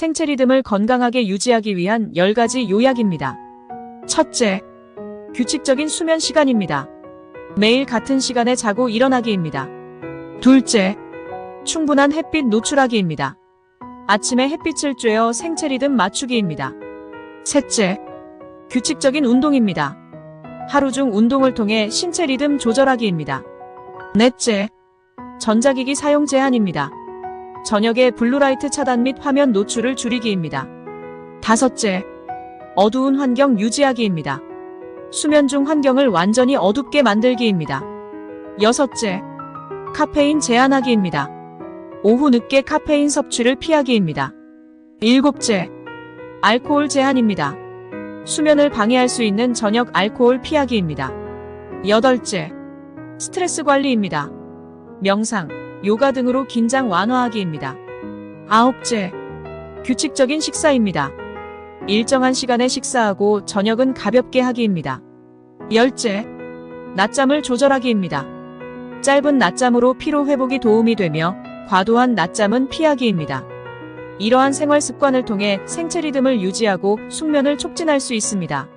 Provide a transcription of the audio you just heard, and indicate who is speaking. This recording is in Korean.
Speaker 1: 생체 리듬을 건강하게 유지하기 위한 10가지 요약입니다. 첫째, 규칙적인 수면 시간입니다. 매일 같은 시간에 자고 일어나기입니다. 둘째, 충분한 햇빛 노출하기입니다. 아침에 햇빛을 쬐어 생체 리듬 맞추기입니다. 셋째, 규칙적인 운동입니다. 하루 중 운동을 통해 신체 리듬 조절하기입니다. 넷째, 전자기기 사용 제한입니다. 저녁에 블루라이트 차단 및 화면 노출을 줄이기입니다. 다섯째, 어두운 환경 유지하기입니다. 수면 중 환경을 완전히 어둡게 만들기입니다. 여섯째, 카페인 제한하기입니다. 오후 늦게 카페인 섭취를 피하기입니다. 일곱째, 알코올 제한입니다. 수면을 방해할 수 있는 저녁 알코올 피하기입니다. 여덟째, 스트레스 관리입니다. 명상, 요가 등으로 긴장 완화하기입니다. 아홉째, 규칙적인 식사입니다. 일정한 시간에 식사하고 저녁은 가볍게 하기입니다. 열째, 낮잠을 조절하기입니다. 짧은 낮잠으로 피로 회복이 도움이 되며 과도한 낮잠은 피하기입니다. 이러한 생활 습관을 통해 생체 리듬을 유지하고 숙면을 촉진할 수 있습니다.